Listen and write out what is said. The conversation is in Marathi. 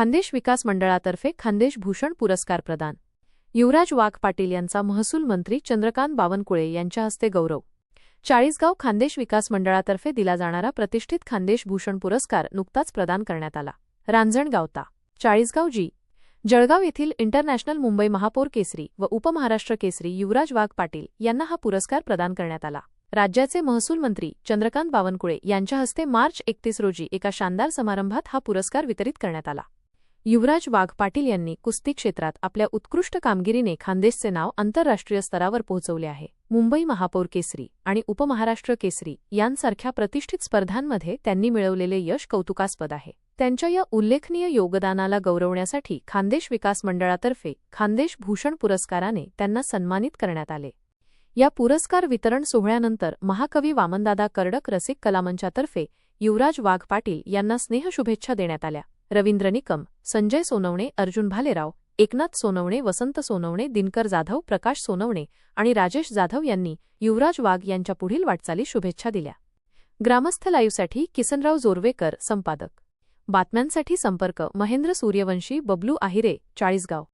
खानदेश विकास मंडळातर्फे खानदेश भूषण पुरस्कार प्रदान. युवराज वाघ पाटील यांचा महसूल मंत्री चंद्रकांत बावनकुळे यांच्या हस्ते गौरव. चाळीसगाव खानदेश विकास मंडळातर्फे दिला जाणारा प्रतिष्ठित खानदेश भूषण पुरस्कार नुकताच प्रदान करण्यात आला. रांजणगावता चाळीसगाव जी. जळगाव येथील इंटरनॅशनल मुंबई महापौर केसरी व उपमहाराष्ट्र केसरी युवराज वाघ पाटील यांना हा पुरस्कार प्रदान करण्यात आला. राज्याचे महसूल मंत्री चंद्रकांत बावनकुळे यांच्या हस्ते मार्च एकतीस रोजी एका शानदार समारंभात हा पुरस्कार वितरित करण्यात आला. युवराज वाघ पाटील यांनी कुस्ती क्षेत्रात आपल्या उत्कृष्ट कामगिरीने खानदेशचे नाव आंतरराष्ट्रीय स्तरावर पोहोचवले आहे. मुंबई महापौर केसरी आणि उपमहाराष्ट्र केसरी यांसारख्या प्रतिष्ठित स्पर्धांमध्ये त्यांनी मिळवलेले यश कौतुकास्पद आहे. त्यांच्या या उल्लेखनीय योगदानाला गौरवण्यासाठी खानदेश विकास मंडळातर्फे खानदेश भूषण पुरस्काराने त्यांना सन्मानित करण्यात आले. या पुरस्कार वितरण सोहळ्यानंतर महाकवी वामनदादा कर्डक रसिक कलामंचातर्फे युवराज वाघ पाटील यांना स्नेहशुभेच्छा देण्यात आल्या. रवींद्र निकम संजय सोनवणे अर्जुन भालेराव एकनाथ सोनवणे वसंत सोनवणे दिनकर जाधव प्रकाश सोनवणे आणि राजेश जाधव यांनी युवराज वाघ यांच्या पुढील वाटचाली शुभेच्छा दिल्या. ग्रामस्थ लाईव्हसाठी किसनराव जोरवेकर संपादक. बातम्यांसाठी संपर्क महेंद्र सूर्यवंशी बबलू आहिरे चाळीसगाव.